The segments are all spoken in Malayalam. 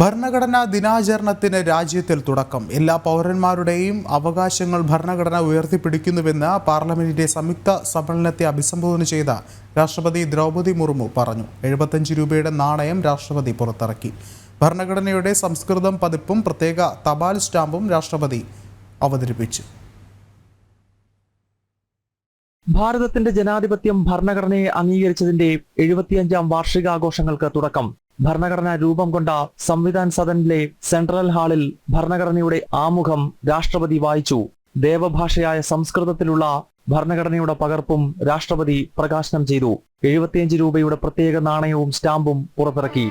ഭരണഘടനാ ദിനാചരണത്തിന് രാജ്യത്തിൽ തുടക്കം. എല്ലാ പൗരന്മാരുടെയും അവകാശങ്ങൾ ഭരണഘടന ഉയർത്തിപ്പിടിക്കുന്നുവെന്ന് പാർലമെന്റിന്റെ സംയുക്ത സമ്മേളനത്തെ അഭിസംബോധന ചെയ്ത രാഷ്ട്രപതി ദ്രൗപദി മുർമു പറഞ്ഞു. എഴുപത്തഞ്ച് രൂപയുടെ നാണയം രാഷ്ട്രപതി പുറത്തിറക്കി. ഭരണഘടനയുടെ സംസ്കൃതം പതിപ്പും പ്രത്യേക തപാൽ സ്റ്റാമ്പും രാഷ്ട്രപതി അവതരിപ്പിച്ചു. ഭാരതത്തിന്റെ ജനാധിപത്യം ഭരണഘടനയെ അംഗീകരിച്ചതിന്റെ എഴുപത്തിയഞ്ചാം വാർഷികാഘോഷങ്ങൾക്ക് തുടക്കം. ഭരണഘടന രൂപം കൊണ്ട സംവിധാൻ സദനിലെ സെൻട്രൽ ഹാളിൽ ഭരണഘടനയുടെ ആമുഖം രാഷ്ട്രപതി വായിച്ചു. ദേവഭാഷയായ സംസ്കൃതത്തിലുള്ള ഭരണഘടനയുടെ പകർപ്പും രാഷ്ട്രപതി പ്രകാശനം ചെയ്തു. എഴുപത്തിയഞ്ച് രൂപയുടെ പ്രത്യേക നാണയവും സ്റ്റാമ്പും പുറത്തിറക്കി.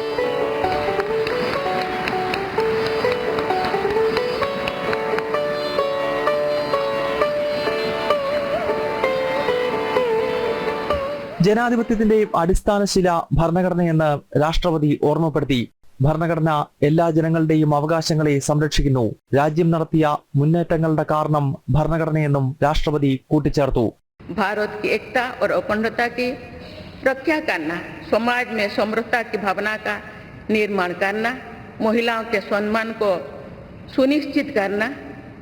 ജനാധിപത്യത്തിന്റെ അടിസ്ഥാന ശില ഭരണഘടനയെന്ന് രാഷ്ട്രപതി ഓർമ്മപ്പെടുത്തി ഭരണഘടന എല്ലാ ജനങ്ങളുടെയും അവകാശങ്ങളെ സംരക്ഷിക്കുന്നു രാജ്യം നടത്തിയ മുന്നേറ്റങ്ങളുടെ കാരണം ഭരണഘടനയെന്നും രാഷ്ട്രപതി കൂട്ടിച്ചേർത്തു भारत की एकता और अखंडता की रक्षा करना समाज में समृद्धता की भावना का निर्माण करना महिलाओं के सम्मान को सुनिश्चित करना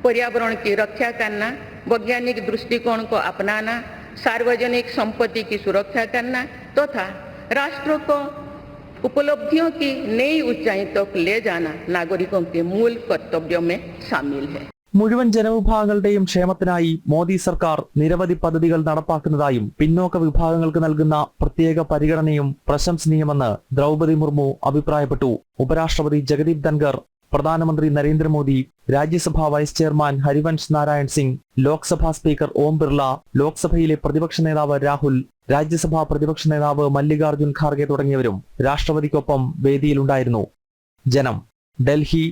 पर्यावरण की रक्षा करना वैज्ञानिक दृष्टिकोण को अपनाना सार्वजनिक संपत्ति की सुरक्षा करना तथा राष्ट्र को उपलब्धियों की नई ऊंचाई तक ले जाना नागरिकों के मूल कर्तव्यों में शामिल है മുഴുവൻ ജനവിഭാഗങ്ങളുടെയും ക്ഷേമത്തിനായി മോദി സർക്കാർ നിരവധി പദ്ധതികൾ നടപ്പാക്കുന്നതായും പിന്നോക്ക വിഭാഗങ്ങൾക്ക് നൽകുന്ന പ്രത്യേക പരിഗണനയും പ്രശംസനീയമെന്ന് ദ്രൗപദി മുർമു അഭിപ്രായപ്പെട്ടു ഉപരാഷ്ട്രപതി ജഗദീപ് ധൻഖർ പ്രധാനമന്ത്രി Narendra Modi Rajya Sabha vice chairman Harivansh Narayan Singh Lok Sabha speaker Om Birla ലോക്സഭയിലെ പ്രതിപക്ഷ നേതാവ് രാഹുൽ രാജ്യസഭാ പ്രതിപക്ഷ നേതാവ് മല്ലികാർജുൻ ഖാർഗെ തുടങ്ങിയവരും രാഷ്ട്രപതിക്കൊപ്പം വേദിയിലുണ്ടായിരുന്നു. ജനം ഡൽഹി